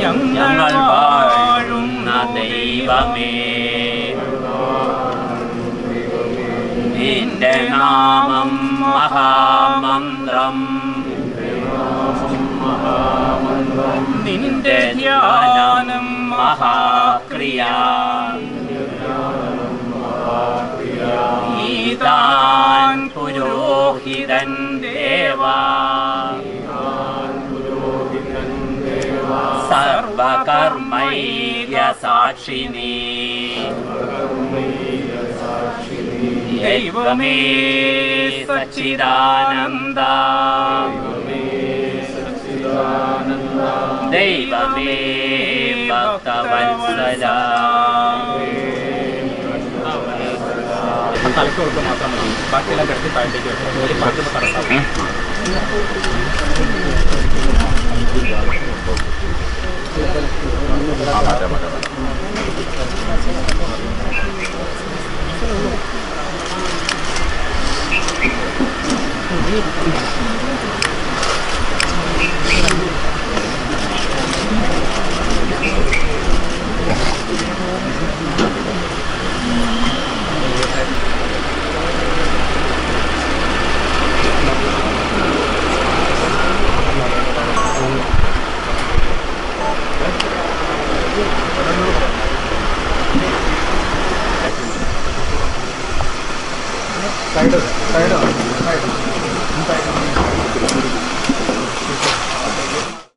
ഞങ്ങൾ വാഴുന്ന ദൈവമേ നിന്റെ നാമം മഹാമന്ത്രം നിന്റെ ധ്യാനം മഹാക്രിയ. सर्वकर्मैर्यिनी देवा सचिदानन्दा दैव मे भक्तवल् प्रजा തലയ്ക്ക് കൊടുക്കുക മാത്രം മതി. ബാക്കിയെല്ലാം കിടത്തി താഴത്തേക്ക് വെക്കാം ഒരു 掰正掰正你看一你掰